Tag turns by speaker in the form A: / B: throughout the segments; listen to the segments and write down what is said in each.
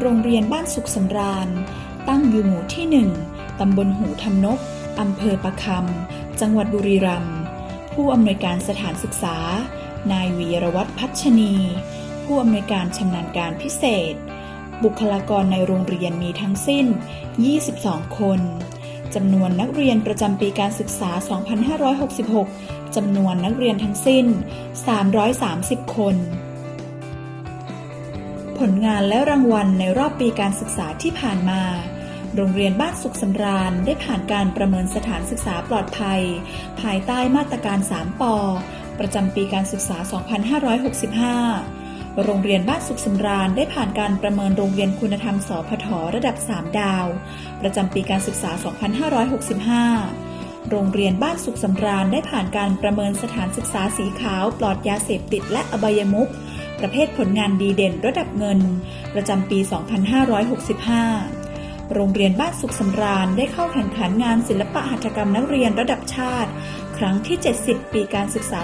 A: โรงเรียนบ้านสุขสำราญ ตั้งอยู่หมู่ที่ 1 ตำบลหูทำนก อำเภอประคำ จังหวัดบุรีรัมย์ ผู้อำนวยการสถานศึกษา นายวีรวัตรพัชนี ผู้อำนวยการชำนาญการพิเศษ บุคลากรในโรงเรียนมีทั้งสิ้น 22 คนจำนวนนักเรียนประจำปีการศึกษา 2566 จำนวนนักเรียนทั้งสิ้น 330 คน ผลงานและรางวัลในรอบปีการศึกษาที่ผ่านมา โรงเรียนบ้านสุขสำราญได้ผ่านการประเมินสถานศึกษาปลอดภัย ภายใต้มาตรการ 3ปอประจำปีการศึกษา 2565 โรงเรียนบ้านสุขสำราญได้ผ่านการประเมินโรงเรียนคุณธรรมสพทระดับ 3 ดาว ประจำปีการศึกษา 2565โรงเรียนบ้านสุขสำราญได้ผ่านการประเมินสถานศึกษาสีขาวปลอดยาเสพติดและอบายมุข ประเภทผลงานดีเด่นระดับเงิน ประจำปี 2565 โรงเรียนบ้านสุขสำราญได้เข้าแข่งขันงานศิลปะหัตถกรรมนักเรียนระดับชาติ ครั้งที่ 70 ปีการศึกษา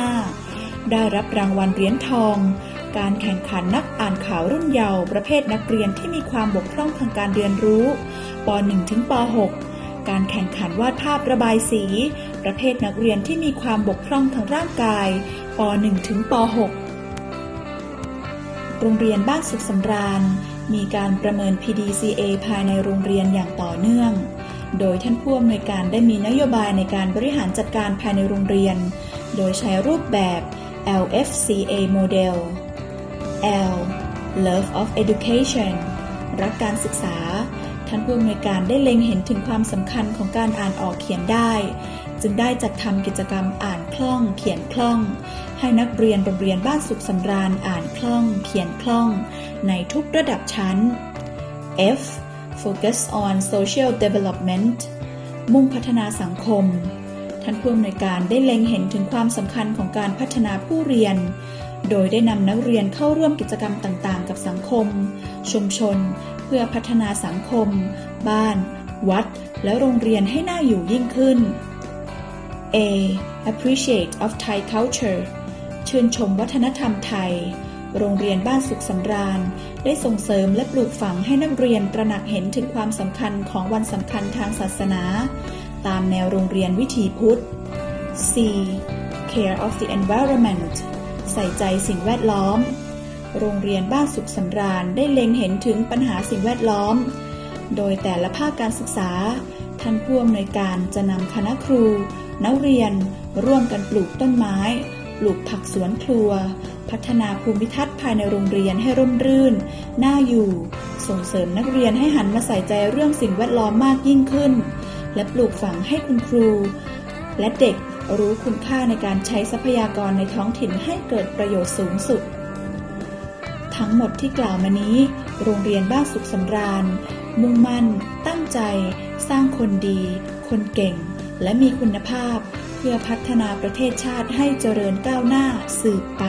A: 2565 ได้รับรางวัลเหรียญทอง การแข่งขันนักอ่านข่าวรุ่นเยาว์ประเภทนักเรียนที่มีความบกพร่องทางการเรียนรู้ป .1 ถึงป .6 การแข่งขันวาดภาพระบายสี ประเภทนักเรียนที่มีความบกพร่องทางร่างกายป .1 ถึงป .6 โรงเรียนบ้านสุขสำราญ มีการประเมิน PDCA ภายในโรงเรียนอย่างต่อเนื่อง โดยท่านผู้อำนวยการได้มีนโยบายในการบริหารจัดการภายในโรงเรียน โดยใช้รูปแบบ LFCA Model L Love of Education รักการศึกษา ท่านผู้อำนวยการได้เล็งเห็นถึงความสำคัญของการอ่านออกเขียนได้ จึงได้จัดทำกิจกรรมอ่านคล่อง เขียนคล่อง ให้นักเรียนโรงเรียนบ้านสุขสำราญอ่านคล่อง เขียนคล่อง ในทุกระดับชั้น F Focus on Social Development มุ่งพัฒนาสังคม ท่านผู้อำนวยการได้เล็งเห็นถึงความสำคัญของการพัฒนาผู้เรียน โดยได้นำนักเรียนเข้าร่วมกิจกรรมต่างๆ กับสังคม ชุมชน เพื่อพัฒนาสังคม บ้าน วัด และโรงเรียนให้น่าอยู่ยิ่งขึ้น A appreciate of Thai culture ชื่นชมวัฒนธรรมไทย โรงเรียนบ้านสุขสำราญ ได้ส่งเสริมและปลูกฝังให้นักเรียนตระหนักเห็นถึงความสำคัญของวันสำคัญทางศาสนา ตามแนวโรงเรียนวิถีพุทธ C care of the environment ใส่ใจสิ่งแวดล้อม โรงเรียนบ้านสุขสำราญได้เล็งเห็นถึงปัญหาสิ่งแวดล้อม โดยแต่ละภาคการศึกษา ท่านผู้อำนวยการจะนำคณะครู นักเรียนร่วมกันปลูกต้นไม้ ปลูกผักสวนครัว พัฒนาภูมิทัศน์ภายในโรงเรียนให้ร่มรื่น น่าอยู่ ส่งเสริมนักเรียนให้หันมาใส่ใจเรื่องสิ่งแวดล้อมมากยิ่งขึ้น และปลูกฝังให้คุณครู และเด็กรู้คุณค่าในการใช้ทรัพยากรในท้องถิ่นให้เกิดประโยชน์สูงสุด ทั้งหมดที่กล่าวมานี้ โรงเรียนบ้านสุขสำราญ มุ่งมั่น ตั้งใจ สร้างคนดี คนเก่ง และมีคุณภาพ เพื่อพัฒนาประเทศชาติให้เจริญก้าวหน้าสืบไป